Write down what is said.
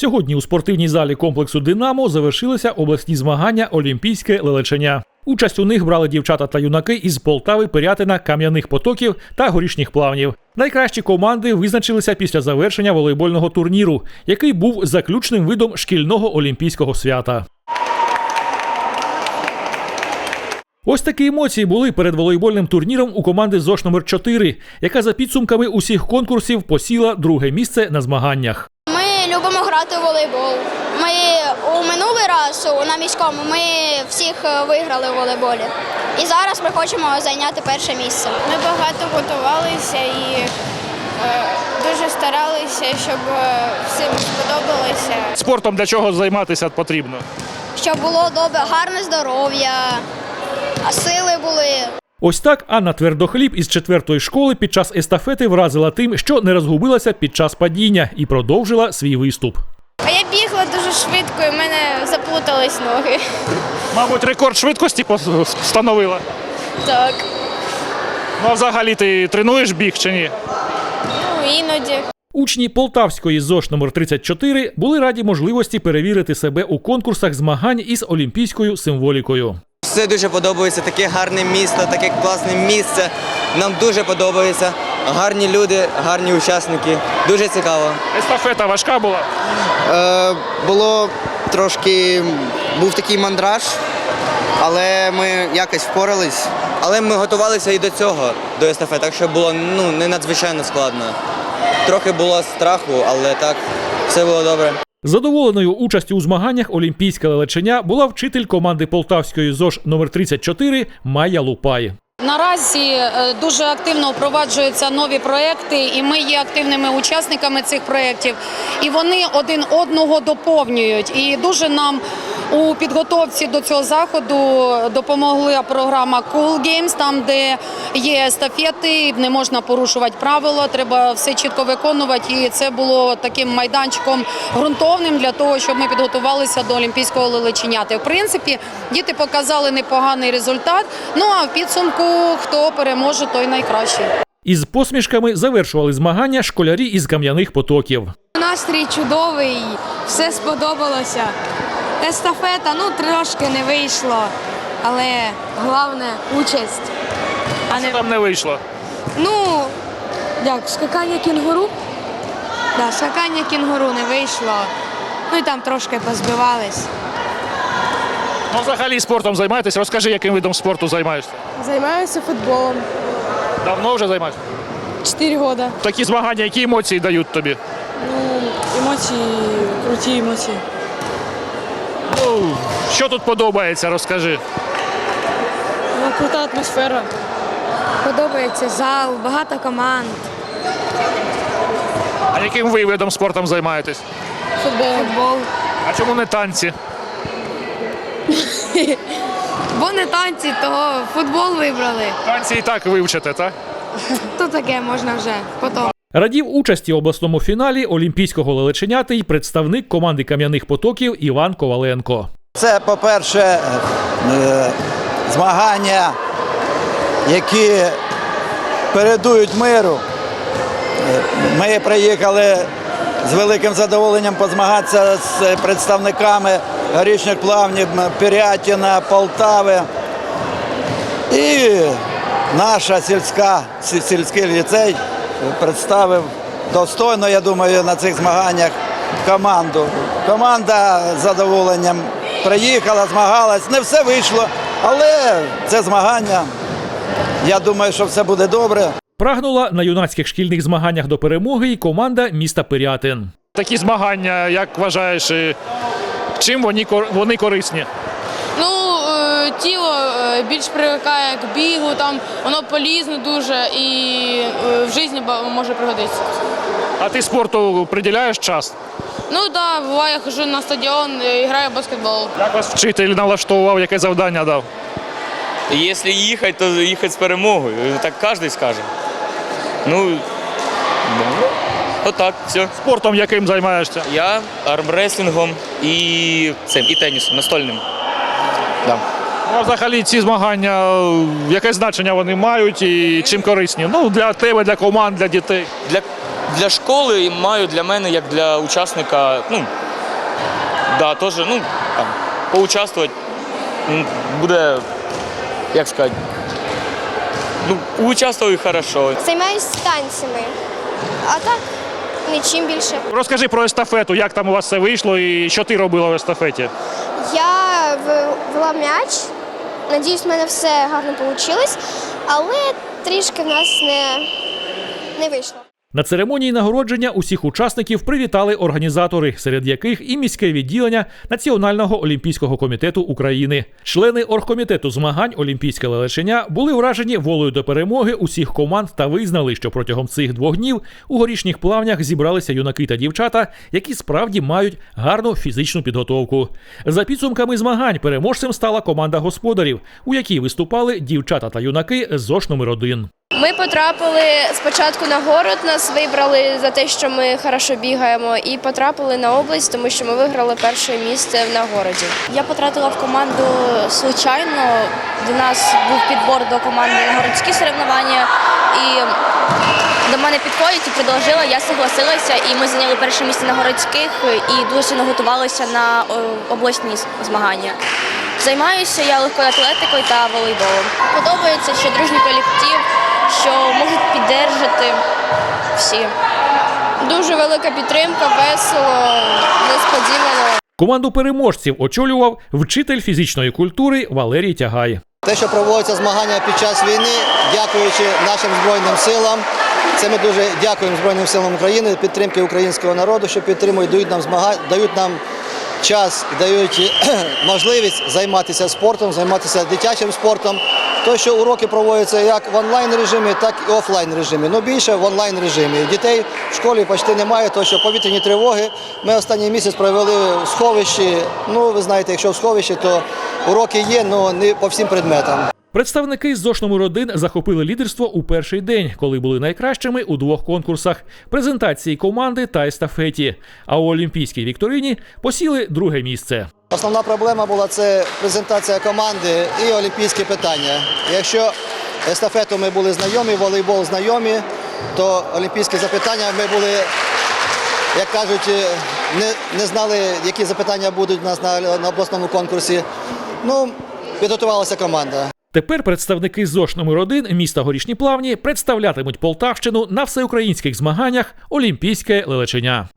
Сьогодні у спортивній залі комплексу Динамо завершилися обласні змагання Олімпійське лелечення. Участь у них брали дівчата та юнаки із Полтави, Пирятина, Кам'яних Потоків та Горішніх Плавнів. Найкращі команди визначилися після завершення волейбольного турніру, який був заключним видом шкільного олімпійського свята. Ось такі емоції були перед волейбольним турніром у команди ЗОШ номер 4 яка за підсумками усіх конкурсів посіла друге місце на змаганнях. Ми любимо грати в волейбол. Ми у минулий раз на міському ми всіх е, виграли в волейболі. І зараз ми хочемо зайняти перше місце. Ми багато готувалися і е, дуже старалися, щоб е, всім сподобалося. Спортом для чого займатися потрібно? Щоб було добре, гарне здоров'я, сили були. Ось так Анна Твердохліб із четвертої школи під час естафети вразила тим, що не розгубилася під час падіння і продовжила свій виступ. А я бігла дуже швидко, і в мене заплутались ноги. Мабуть, рекорд швидкості встановила. Так, Ну а взагалі ти тренуєш біг чи ні? ну іноді. Учні Полтавської ЗОШ номер 34 були раді можливості перевірити себе у конкурсах змагань із олімпійською символікою. Все дуже подобається, таке гарне місто, таке класне місце. Нам дуже подобається. Гарні люди, гарні учасники. Дуже цікаво. Естафета важка була. Е, було трошки був такий мандраж, але ми якось впорались. Але ми готувалися і до цього, до естафет, так що було ну, не надзвичайно складно. Трохи було страху, але так, все було добре. Задоволеною участю у змаганнях Олімпійська лелечення була вчитель команди Полтавської ЗОЖ номер 34 Майя Лупай. Наразі е, дуже активно впроваджуються нові проекти, і ми є активними учасниками цих проєктів. І вони один одного доповнюють. І дуже нам у підготовці до цього заходу допомогла програма Cool Games, там де є естафети, не можна порушувати правила, треба все чітко виконувати. І це було таким майданчиком ґрунтовним для того, щоб ми підготувалися до олімпійського лелеченяти. В принципі, діти показали непоганий результат. Ну а в підсумку хто переможе, той найкращий. Із посмішками завершували змагання школярі із кам'яних потоків. Настрій чудовий, все сподобалося. Естафета, ну трошки не вийшло, але головне участь. А не Там не вийшло. ну як, скакання кінгуру? Да, скакання кінгуру не вийшло. Ну і там трошки позбивались. Ну взагалі спортом займаєтесь. Розкажи, яким видом спорту займаєшся. Займаюся футболом. Давно вже займаєшся? Чотири роки. Такі змагання, які емоції дають тобі? Емоції, круті емоції. Ну, що тут подобається, розкажи. Ну, крута атмосфера. Подобається зал, багато команд. А яким ви видом спортом займаєтесь? Футбол. Футбол. А чому не танці? Бо не танці, то футбол вибрали. Танці і так вивчите, так? То таке можна вже потім. Радів участі в обласному фіналі олімпійського лелеченяти й представник команди кам'яних потоків Іван Коваленко. Це, по-перше, е, змагання, які передують миру. Е, Ми приїхали з великим задоволенням позмагатися з представниками горішніх плавнів Пирятина, Полтави. І наша сільська, сільський ліцей представив достойно, я думаю, на цих змаганнях команду. Команда з задоволенням приїхала, змагалась. Не все вийшло, але це змагання. Я думаю, що все буде добре. Прагнула на юнацьких шкільних змаганнях до перемоги і команда міста Пирятин. Такі змагання, як вважаєш, чим вони, вони корисні? Ну, тіло е, більш привикає к бігу, там воно полізне дуже і е, в житті може пригодитися. А ти спорту приділяєш час? Ну так, да, буває, я хожу на стадіон і граю в баскетбол. Як вас вчитель налаштовував, яке завдання дав? Якщо їхати, то їхати з перемогою. Так кожен скаже. Ну, да. отак, все. Спортом яким займаєшся? Я армреслінгом і цим, і тенісом, настольним. Да. Ну, а взагалі ці змагання, яке значення вони мають і чим корисні? Ну, для тебе, для команд, для дітей. Для, для школи маю для мене, як для учасника, ну, Да, теж, ну, там, поучаствувати буде, як сказати, ну, участвую хорошо. Займаюся танцями. А так, нічим більше. Розкажи про естафету, як там у вас все вийшло і що ти робила в естафеті? Я вела м'яч. Надіюсь, в мене все гарно вийшло, але трішки в нас не, не вийшло. На церемонії нагородження усіх учасників привітали організатори, серед яких і міське відділення Національного олімпійського комітету України. Члени оргкомітету змагань Олімпійське лелечення були вражені волею до перемоги усіх команд та визнали, що протягом цих двох днів у горішніх плавнях зібралися юнаки та дівчата, які справді мають гарну фізичну підготовку. За підсумками змагань переможцем стала команда господарів, у якій виступали дівчата та юнаки з номер 1 Ми потрапили спочатку на город, нас вибрали за те, що ми хорошо бігаємо, і потрапили на область, тому що ми виграли перше місце на городі. Я потрапила в команду случайно. До нас був підбор до команди на городські соревнування. І до мене підходять і предложила, я согласилася, і ми зайняли перше місце на городських і дуже сильно готувалися на обласні змагання. Займаюся я легкою атлетикою та волейболом. Подобається, що дружній колектив, що можуть піддержати всі. Дуже велика підтримка, весело, несподівано. Команду переможців очолював вчитель фізичної культури Валерій Тягай. Те, що проводяться змагання під час війни, дякуючи нашим Збройним силам. Це ми дуже дякуємо Збройним силам України, підтримки українського народу, що підтримують, дають нам змага... дають нам час, дають можливість займатися спортом, займатися дитячим спортом. То, що уроки проводяться як в онлайн режимі, так і офлайн режимі. Ну більше в онлайн режимі. Дітей в школі почти немає, тому що повітряні тривоги. Ми останній місяць провели в сховищі. Ну, ви знаєте, якщо в сховищі, то уроки є, але не по всім предметам. Представники з ЗОШ номер 1 захопили лідерство у перший день, коли були найкращими у двох конкурсах презентації команди та естафеті. А у Олімпійській вікторині посіли друге місце. Основна проблема була це презентація команди і олімпійські питання. Якщо естафету ми були знайомі, волейбол знайомі, то олімпійські запитання ми були, як кажуть, не, не знали, які запитання будуть у нас на, на обласному конкурсі. Ну, підготувалася команда. Тепер представники ЗОШ номер 1 міста Горішні Плавні представлятимуть Полтавщину на всеукраїнських змаганнях Олімпійське лелечення.